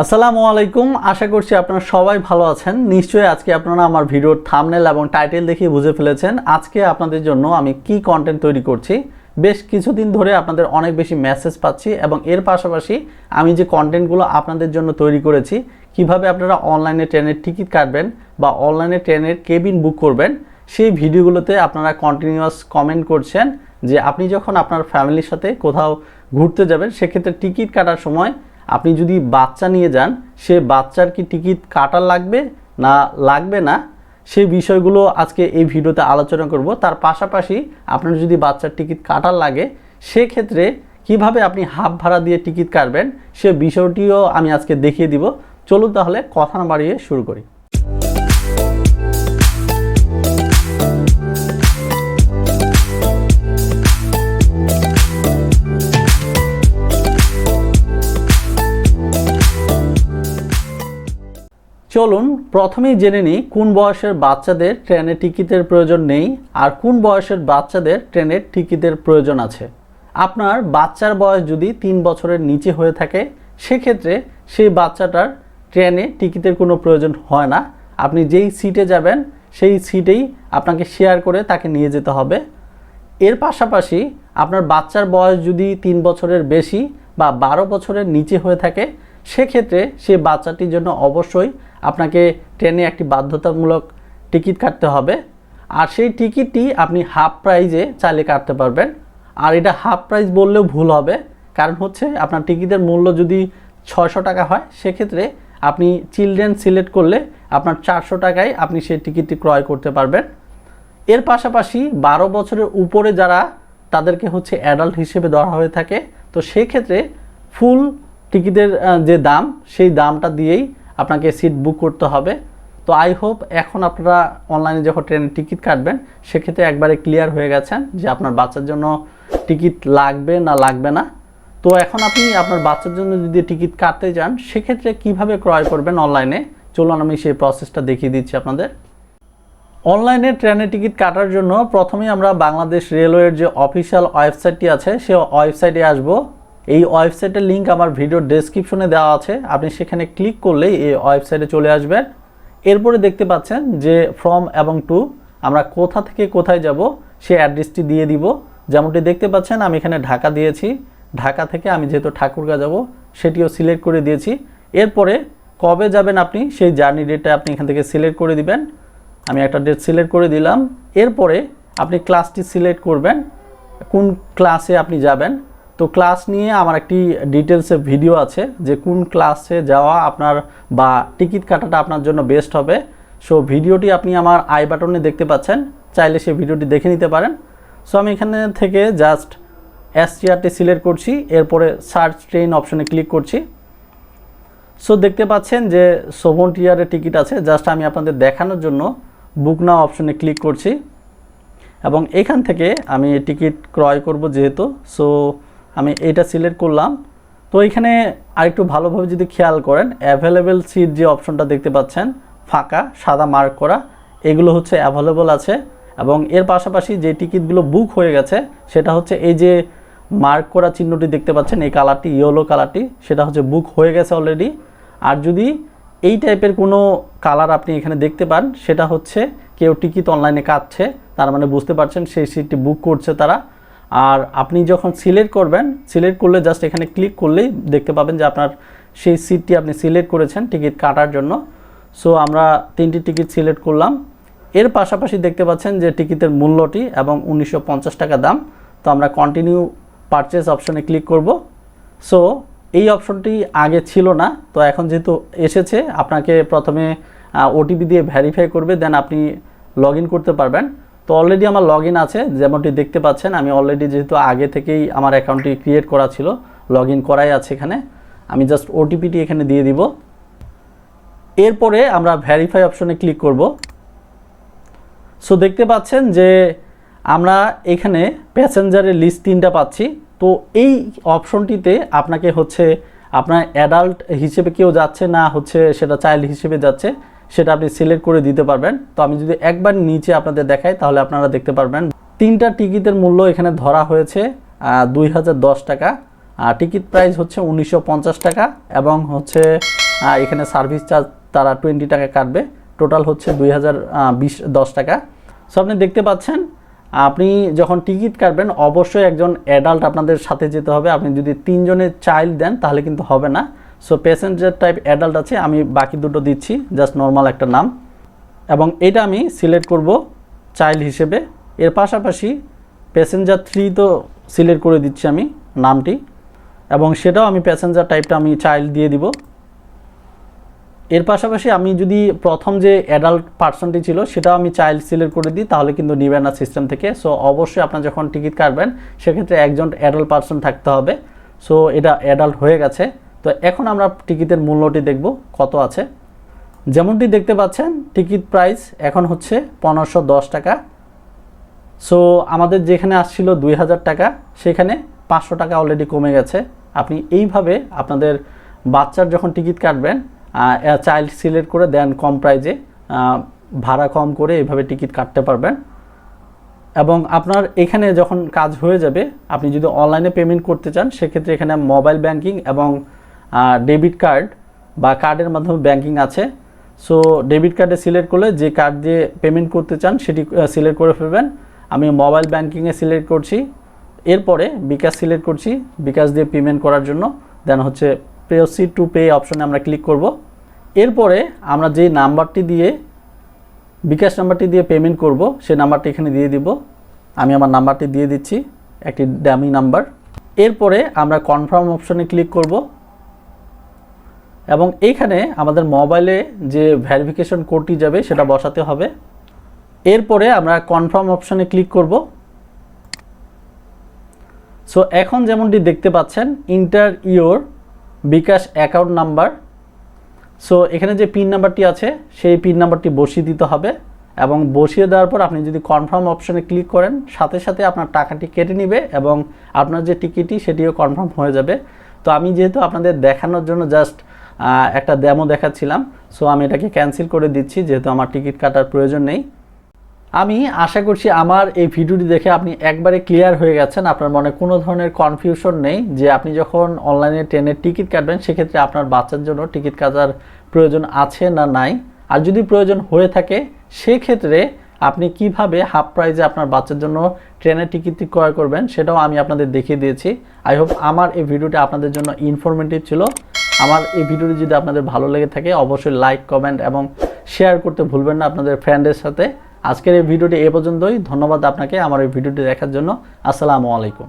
আসসালামু আলাইকুম। আশা করছি আপনারা সবাই ভালো আছেন। নিশ্চয়ই আজকে আপনারা আমার ভিডিওর থামনেল এবং টাইটেল দেখে বুঝে ফেলেছেন। আজকে আপনাদের জন্য আমি কি কন্টেন্ট তৈরি করছি, বেশ কিছুদিন ধরে আপনাদের অনেক বেশি মেসেজ পাচ্ছি এবং এর পাশাপাশি আমি যে কন্টেন্টগুলো আপনাদের জন্য তৈরি করেছি, কীভাবে আপনারা অনলাইনে ট্রেনের টিকিট কাটবেন বা অনলাইনে ট্রেনের কেবিন বুক করবেন, সেই ভিডিওগুলোতে আপনারা কন্টিনিউয়াস কমেন্ট করছেন যে আপনি যখন আপনার ফ্যামিলির সাথে কোথাও ঘুরতে যাবেন, সেক্ষেত্রে টিকিট কাটার সময় আপনি যদি বাচ্চা নিয়ে যান, সে বাচ্চার কি টিকিট কাটা লাগবে না লাগবে না? সেই বিষয়গুলো আজকে এই ভিডিওতে আলোচনা করব। তার পাশাপাশি আপনার যদি বাচ্চার টিকিট কাটার লাগে, সেক্ষেত্রে কীভাবে আপনি হাফ ভাড়া দিয়ে টিকিট কাটবেন, সে বিষয়টিও আমি আজকে দেখিয়ে দিব। চলুন তাহলে কথা না বাড়িয়ে শুরু করি। চলুন প্রথমেই জেনে নিই কোন বয়সের বাচ্চাদের ট্রেনের টিকিটের প্রয়োজন নেই আর কোন বয়সের বাচ্চাদের ট্রেনের টিকিটের প্রয়োজন আছে। আপনার বাচ্চার বয়স যদি তিন বছরের নিচে হয়ে থাকে, সেক্ষেত্রে সেই বাচ্চাটার ট্রেনে টিকিটের কোনো প্রয়োজন হয় না। আপনি যেই সিটে যাবেন, সেই সিটেই আপনাকে শেয়ার করে তাকে নিয়ে যেতে হবে। এর পাশাপাশি আপনার বাচ্চার বয়স যদি তিন বছরের বেশি বা বারো বছরের নিচে হয়ে থাকে সেক্ষেত্রে সে বাচ্চাটির জন্য অবশ্যই আপনাকে ট্রেনে একটি বাধ্যতামূলক টিকিট কাটতে হবে। আর সেই টিকিটটি আপনি হাফ প্রাইজে চাইলে কাটতে পারবেন। আর এটা হাফ প্রাইস বললেও ভুল হবে। কারণ হচ্ছে আপনার টিকিটের মূল্য যদি ছয়শো টাকা হয়, সেক্ষেত্রে আপনি চিলড্রেন সিলেক্ট করলে আপনার চারশো টাকায় আপনি সেই টিকিটটি ক্রয় করতে পারবেন। এর পাশাপাশি বারো বছরের উপরে যারা তাদেরকে হচ্ছে অ্যাডাল্ট হিসেবে ধরা হয়ে থাকে, তো সেক্ষেত্রে ফুল টিকিটের যে দাম, সেই দামটা দিয়েই আপনাকে সিট বুক করতে হবে। তো আই হোপ এখন আপনারা অনলাইনে যখন ট্রেনের টিকিট কাটবেন, সেক্ষেত্রে একবারে ক্লিয়ার হয়ে গেছেন যে আপনার বাচ্চার জন্য টিকিট লাগবে না লাগবে না। তো এখন আপনি আপনার বাচ্চার জন্য যদি টিকিট কাটতে যান, সেক্ষেত্রে কীভাবে ক্রয় করবেন অনলাইনে? চলুন আমি সেই প্রসেসটা দেখিয়ে দিচ্ছি আপনাদের। অনলাইনে ট্রেনের টিকিট কাটার জন্য প্রথমেই আমরা বাংলাদেশ রেলওয়ের যে অফিসিয়াল ওয়েবসাইটটি আছে সে ওয়েবসাইটে আসব। এই ওয়েবসাইটের লিঙ্ক আমার ভিডিওর ডেসক্রিপশনে দেওয়া আছে। আপনি সেখানে ক্লিক করলেই এই ওয়েবসাইটে চলে আসবেন। এরপরে দেখতে পাচ্ছেন যে ফ্রম এবং টু আমরা কোথা থেকে কোথায় যাব সে অ্যাড্রেসটি দিয়ে দিব। যেমনটি দেখতে পাচ্ছেন, আমি এখানে ঢাকা দিয়েছি। ঢাকা থেকে আমি যেহেতু ঠাকুরগা যাব, সেটিও সিলেক্ট করে দিয়েছি। এরপরে কবে যাবেন আপনি, সেই জার্নি ডেটটা আপনি এখান থেকে সিলেক্ট করে দিবেন। আমি একটা ডেট সিলেক্ট করে দিলাম। এরপরে আপনি ক্লাসটি সিলেক্ট করবেন। কোন ক্লাসে আপনি যাবেন? তো ক্লাস নিয়ে আমার একটি ডিটেলসে ভিডিও আছে যে কোন ক্লাসে যাওয়া আপনার বা টিকিট কাটাটা আপনার জন্য বেস্ট হবে। সো ভিডিওটি আপনি আমার আই বাটনে দেখতে পাচ্ছেন, চাইলে সেই ভিডিওটি দেখে নিতে পারেন। সো আমি এখানে থেকে জাস্ট এসটিআরটি সিলেক্ট করছি, এরপরে সার্চ ট্রেন অপশনে ক্লিক করছি। সো দেখতে পাচ্ছেন যে সোভন টিয়ারের টিকিট আছে জাস্ট আমি আপনাদের দেখানোর জন্য বুক নাও অপশনে ক্লিক করছি। এবং এখান থেকে আমি টিকিট ক্রয় করব যেহেতু। সো আমি এটা সিলেক্ট করলাম। তো এখানে আরেকটু ভালোভাবে যদি খেয়াল করেন অ্যাভেলেবেল সিট যে অপশনটা দেখতে পাচ্ছেন, ফাঁকা, সাদা মার্ক করা, এগুলো হচ্ছে অ্যাভেলেবল আছে এবং এর পাশাপাশি যে টিকিটগুলো বুক হয়ে গেছে, সেটা হচ্ছে এই যে মার্ক করা চিহ্নটি দেখতে পাচ্ছেন, এই কালারটি ইয়েলো কালারটি সেটা হচ্ছে বুক হয়ে গেছে অলরেডি আর যদি এই টাইপের কোনো কালার আপনি এখানে দেখতে পান, সেটা হচ্ছে কেউ টিকিট অনলাইনে কাটছে, তার মানে বুঝতে পারছেন সেই সিটটি বুক করছে তারা। আর আপনি যখন সিলেক্ট করবেন সিলেক্ট করলে জাস্ট এখানে ক্লিক করলেই দেখতে পাবেন যে আপনার সেই সিটটি আপনি সিলেক্ট করেছেন টিকিট কাটার জন্য। সো আমরা তিনটি টিকিট সিলেক্ট করলাম। এর পাশাপাশি দেখতে পাচ্ছেন যে টিকিটের মূল্যটি এবং উনিশশো পঞ্চাশ টাকা দাম। তো আমরা কন্টিনিউ পারচেস অপশনে ক্লিক করব। সো এই অপশনটি আগে ছিল না। তো এখন যেহেতু এসেছে, আপনাকে প্রথমে ওটিপি দিয়ে ভেরিফাই করবে দেন আপনি লগ করতে পারবেন। তো অলরেডি আমার লগ আছে, যেমনটি দেখতে পাচ্ছেন, আমি অলরেডি যেহেতু আগে থেকেই আমার অ্যাকাউন্টটি ক্রিয়েট করা ছিল লগ করাই আছে এখানে। আমি জাস্ট ওটিপিটি এখানে দিয়ে দিব। এরপরে আমরা ভেরিফাই অপশনে ক্লিক করব। সো দেখতে পাচ্ছেন যে আমরা এখানে প্যাসেঞ্জারের লিস্ট তিনটা পাচ্ছি। তো এই অপশনটিতে আপনাকে হচ্ছে আপনার অ্যাডাল্ট হিসেবে কেউ যাচ্ছে না, হচ্ছে সেটা চাইল্ড হিসেবে যাচ্ছে। সেটা আপনি সিলেক্ট করে দিতে পারবেন। তো আমি যদি একবার নিচে আপনাদের দেখাই, তাহলে আপনারা দেখতে পারবেন। তিনটা টিকিটের মূল্য এখানে ধরা হয়েছে দুই হাজার দশ টাকা। টিকিট প্রাইস হচ্ছে উনিশশো পঞ্চাশ টাকা এবং হচ্ছে এখানে সার্ভিস চার্জ তারা টোয়েন্টি টাকা কাটবে। টোটাল হচ্ছে দুই হাজার টাকা। সো আপনি দেখতে পাচ্ছেন, আপনি যখন টিকিট কাটবেন, অবশ্যই একজন অ্যাডাল্ট আপনাদের সাথে যেতে হবে। আপনি যদি তিনজনের চাইল্ড দেন, তাহলে কিন্তু হবে না। সো প্যাসেঞ্জার টাইপ অ্যাডাল্ট আছে, আমি বাকি দুটো দিচ্ছি জাস্ট নর্মাল একটা নাম। এবং এটা আমি সিলেক্ট করব চাইল্ড হিসেবে। এর পাশাপাশি প্যাসেঞ্জার থ্রি তো সিলেক্ট করে দিচ্ছি আমি নামটি। এবং সেটাও আমি প্যাসেঞ্জার টাইপটা আমি চাইল্ড দিয়ে দিব। এর পাশাপাশি আমি যদি প্রথম যে অ্যাডাল্ট পার্সনটি ছিল, সেটাও আমি চাইল্ড সিলেক্ট করে দিই, তাহলে কিন্তু নিবে না সিস্টেম থেকে। সো অবশ্যই আপনার যখন টিকিট কাটবেন, সেক্ষেত্রে একজন অ্যাডাল্ট পার্সন থাকতে হবে। সো এটা অ্যাডাল্ট হয়ে গেছে। তো এখন আমরা টিকিটের মূল্যটি দেখব, কত আছে। যেমনটি দেখতে পাচ্ছেন, টিকিট প্রাইস এখন হচ্ছে পনেরোশো টাকা। সো, আমাদের যেখানে আসছিল দুই হাজার টাকা, সেখানে পাঁচশো টাকা অলরেডি কমে গেছে। আপনি এইভাবে আপনাদের বাচ্চার যখন টিকিট কাটবেন চাইল্ড সিলেক্ট করে দেন কম প্রাইজে ভাড়া কম করে এইভাবে টিকিট কাটতে পারবেন। এবং আপনার এখানে যখন কাজ হয়ে যাবে, আপনি যদি অনলাইনে পেমেন্ট করতে চান, সেক্ষেত্রে এখানে মোবাইল ব্যাংকিং এবং ডেবিট কার্ড বা কার্ডের মাধ্যমে ব্যাংকিং আছে। সো ডেবিট কার্ডে সিলেক্ট করলে যে কার্ড দিয়ে পেমেন্ট করতে চান, সেটি সিলেক্ট করে ফেলবেন। আমি মোবাইল ব্যাংকিংয়ে সিলেক্ট করছি। এরপরে বিকাশ সিলেক্ট করছি, বিকাশ দিয়ে পেমেন্ট করার জন্য। দেন হচ্ছে প্রসিড টু পে অপশনে আমরা ক্লিক করব। এরপরে আমরা যে নাম্বারটি দিয়ে, বিকাশ নাম্বারটি দিয়ে পেমেন্ট করব সেই নাম্বারটি এখানে দিয়ে দিব। আমি আমার নাম্বারটি দিয়ে দিচ্ছি, একটি ড্যামি নাম্বার এরপরে আমরা কনফার্ম অপশনে ক্লিক করব। এবং এইখানে আমাদের মোবাইলে যে ভ্যারিফিকেশন কোডটি যাবে, সেটা বসাতে হবে। এরপরে আমরা কনফার্ম অপশানে ক্লিক করব। সো, এখন যেমনটি দেখতে পাচ্ছেন, enter your bKash account number. So, এখানে যে পিন নাম্বারটি আছে, সেই পিন নাম্বারটি বসিয়ে দিতে হবে এবং বসিয়ে দেওয়ার পর আপনি যদি কনফার্ম অপশানে ক্লিক করেন, সাথে সাথে আপনার টাকাটি কেটে নেবে এবং আপনার যে টিকিটটি, সেটিও কনফার্ম হয়ে যাবে। তো আমি যেহেতু আপনাদের দেখানোর জন্য জাস্ট একটা ডেমো দেখাচ্ছিলাম। সো আমি এটাকে ক্যান্সেল করে দিচ্ছি, যেহেতু আমার টিকিট কাটার প্রয়োজন নেই। আমি আশা করছি আমার এই ভিডিওটি দেখে আপনি একবারে ক্লিয়ার হয়ে গেছেন। আপনার মনে কোনো ধরনের কনফিউশন নেই যে আপনি যখন অনলাইনে ট্রেনের টিকিট কাটবেন, সেক্ষেত্রে আপনার বাচ্চার জন্য টিকিট কাটার প্রয়োজন আছে না নাই। আর যদি প্রয়োজন হয়ে থাকে, সেক্ষেত্রে আপনি কীভাবে হাফ প্রাইজে আপনার বাচ্চার জন্য ট্রেনের টিকিটটি ক্রয় করবেন, সেটাও আমি আপনাদের দেখিয়ে দিয়েছি। আই হোপ আমার এই ভিডিওটি আপনাদের জন্য ইনফরমেটিভ ছিল। আমার এই ভিডিওটি যদি আপনাদের ভালো লেগে থাকে, অবশ্যই লাইক কমেন্ট এবং শেয়ার করতে ভুলবেন না আপনাদের ফ্রেন্ডের সাথে। আজকের এই ভিডিওটি এ পর্যন্তই। ধন্যবাদ আপনাকে আমার এই ভিডিওটি দেখার জন্য। আসসালামু আলাইকুম।